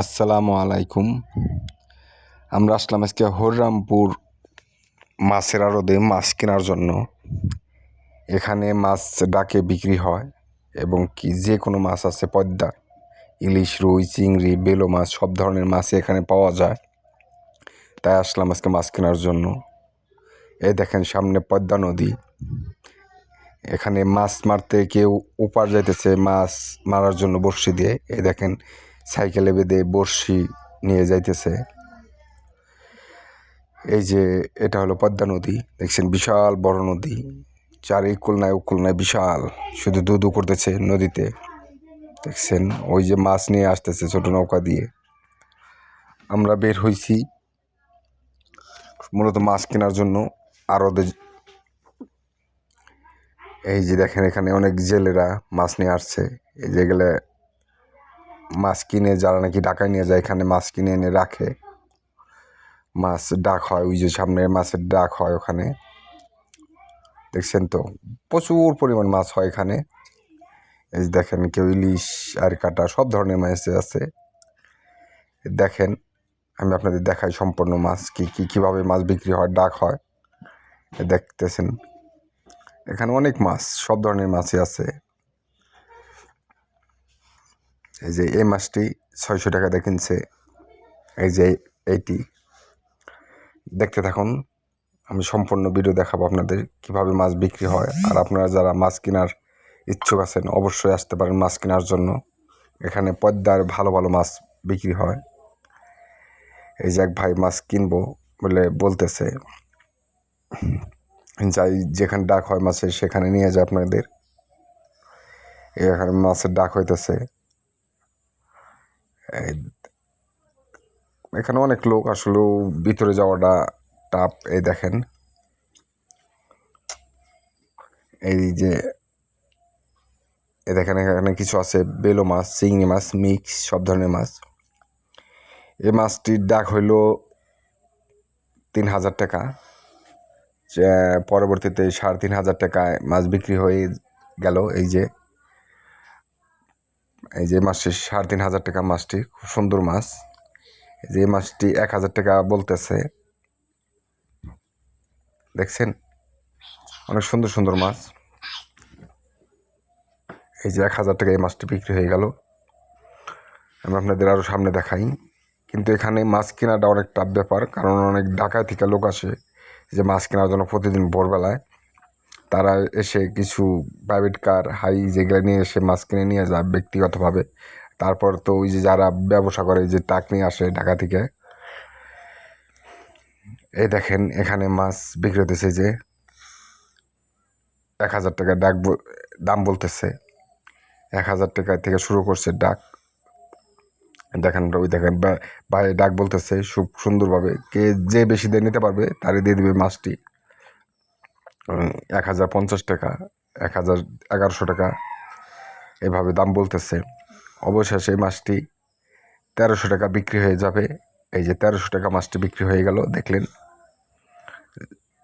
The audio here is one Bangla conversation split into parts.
আসসালামু আলাইকুম। আমরা আসলাম আজকে হররামপুর মাছের আড়তে মাছ কেনার জন্য। এখানে মাছ ডাকে বিক্রি হয় এবং কি যে কোনো মাছ আছে, পদ্মা, ইলিশ, রুই, চিংড়ি, বেলো মাছ, সব ধরনের মাছ এখানে পাওয়া যায়। তাই আসলাম আজকে মাছ কেনার জন্য। এই দেখেন সামনে পদ্মা নদী। এখানে মাছ মারতে কেউ উপার যাইতেছে, মাছ মারার জন্য বড়শি দিয়ে। এই দেখেন সাইকেলে বেঁধে বড়শি নিয়ে যাইতেছে। এই যে এটা হলো পদ্মা নদী, দেখছেন বিশাল বড় নদী। চার ইকুল নাই উকুল নাই বিশাল, শুধু দুধু করতেছে নদীতে। দেখছেন, ওই যে মাছ নিয়ে আসতেছে ছোট নৌকা দিয়ে। আমরা বের হয়েছি মূলত মাছ কেনার জন্য আরও এই যে দেখেন এখানে অনেক জেলেরা মাছ নিয়ে আসছে। এই যেগুলো মাছ কিনে যারা নাকি ঢাকায় নিয়ে যায়, এখানে মাছ কিনে এনে রাখে। মাছ ডাক হয়, ওই যে সামনে মাছের ডাক হয় ওখানে। দেখছেন তো? প্রচুর পরিমাণ মাছ হয় এখানে। এই দেখেন কেউ ইলিশ আর কাটা সব ধরনের মাছ আছে। দেখেন, আমি আপনাদের দেখাই সম্পূর্ণ মাছ, কী কী, কীভাবে মাছ বিক্রি হয়, ডাক হয়। দেখতেছেন, এখানে অনেক মাছ, সব ধরনের মাছই আছে। এই যে এই মাছটি ছয়শো টাকা দিয়ে কিনছে। এই যে এইটি। দেখতে থাকুন, আমি সম্পূর্ণ ভিডিও দেখাবো আপনাদের কীভাবে মাছ বিক্রি হয়। আর আপনারা যারা মাছ কেনার ইচ্ছুক আছেন, অবশ্যই আসতে পারেন মাছ কেনার জন্য। এখানে পদ্মার ভালো ভালো মাছ বিক্রি হয়। এই যে এক ভাই মাছ কিনবো বলে বলতেছে, যাই যেখানে ডাক হয় মাছের সেখানে নিয়ে যায় আপনাদের। এখানে মাছের ডাক হইতেছে এখানে অনেক লোক আসলেও ভিতরে যাওয়াটা টাপ এই দেখেন। এই যে এ দেখেন এখানে কিছু আছে, বেলো মাছ, চিংড়ি মাছ, মিক্স, সব ধরনের মাছ। এই মাছটির ডাক হইল তিন হাজার টাকা। পরবর্তীতে সাড়ে তিন হাজার টাকায় মাছ বিক্রি হয়ে গেল, এই যে। এই যে মাছটি সাড়ে তিন হাজার টাকা মাছটি, খুব সুন্দর মাছ। যে মাছটি এক হাজার টাকা বলতেছে। দেখছেন? অনেক সুন্দর সুন্দর মাছ। এই যে এক হাজার টাকা এই মাছটি বিক্রি হয়ে গেল। আমি আপনাদের আরও সামনে দেখাই। কিন্তু এখানে মাছ কেনাটা অনেক টাফ ব্যাপার, কারণ অনেক ঢাকায় থেকে লোক আসে যে মাছ কেনার জন্য প্রতিদিন ভোরবেলায়। তারা এসে কিছু প্রাইভেট কার হাই যেগুলো নিয়ে এসে মাছ কিনে নিয়ে যায় ব্যক্তিগতভাবে। তারপর তো ওই যে যারা ব্যবসা করে যে টাক নিয়ে আসে ঢাকা থেকে, এই দেখেন এখানে মাছ বিক্রি হতেছে যে এক হাজার টাকা ডাক দাম বলতেছে। এক হাজার টাকা থেকে শুরু করছে ডাক দেখেন ওই দেখেন ভাই ডাক বলতেছে খুব সুন্দরভাবে। কে যে বেশি দিয়ে নিতে পারবে, তারই দিয়ে দিবে মাছটি। এক হাজার পঞ্চাশ টাকা, এক হাজার এগারোশো টাকা, এভাবে দাম বলতেছে। অবশেষে এই মাছটি তেরোশো টাকা বিক্রি হয়ে যাবে। এই যে তেরোশো টাকা মাছটি বিক্রি হয়ে গেল, দেখলেন।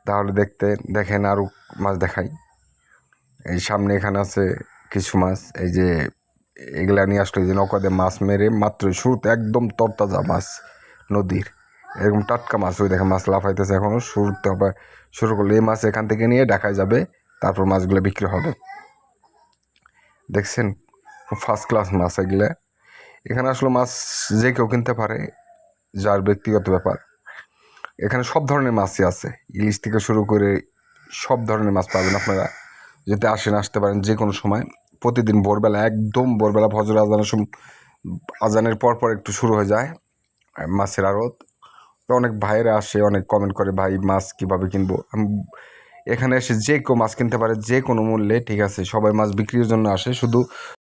তাহলে দেখতে, দেখেন আরও মাছ দেখাই। এই সামনে এখানে আছে কিছু মাছ, এই যে এগুলা নিয়ে আসলো যে নৌকাতে মাছ মেরে মাত্র শুরুতে একদম তরতাজা মাছ, নদীর। এরকম টাটকা মাছ, ওই দেখে মাছ লাফাইতেছে এখনও শুরুতে হবে, শুরু করলে এই মাছ এখান থেকে নিয়ে দেখাই যাবে, তারপর মাছগুলো বিক্রি হবে। দেখছেন ফার্স্ট ক্লাস মাছ এগুলো। এখানে আসলে মাছ যে কেউ কিনতে পারে, যার ব্যক্তিগত ব্যাপার। এখানে সব ধরনের মাছই আছে। ইলিশ থেকে শুরু করে সব ধরনের মাছ পাবেন আপনারা। যদি আসেন, আসতে পারেন যে কোনো সময়। প্রতিদিন ভোরবেলা, একদম ভোরবেলা ফজর আজানের সময় আজানের পর পর একটু শুরু হয়ে যায়, মাছের আড়ত। অনেক ভাইয়েরা আসে, অনেক কমেন্ট করে, ভাই, মাছ কীভাবে কিনবো? আমি, এখানে এসে যে কেউ মাছ কিনতে পারে, যে কোনো মূল্যে ঠিক আছে, সবাই মাছ বিক্রির জন্য আসে, শুধু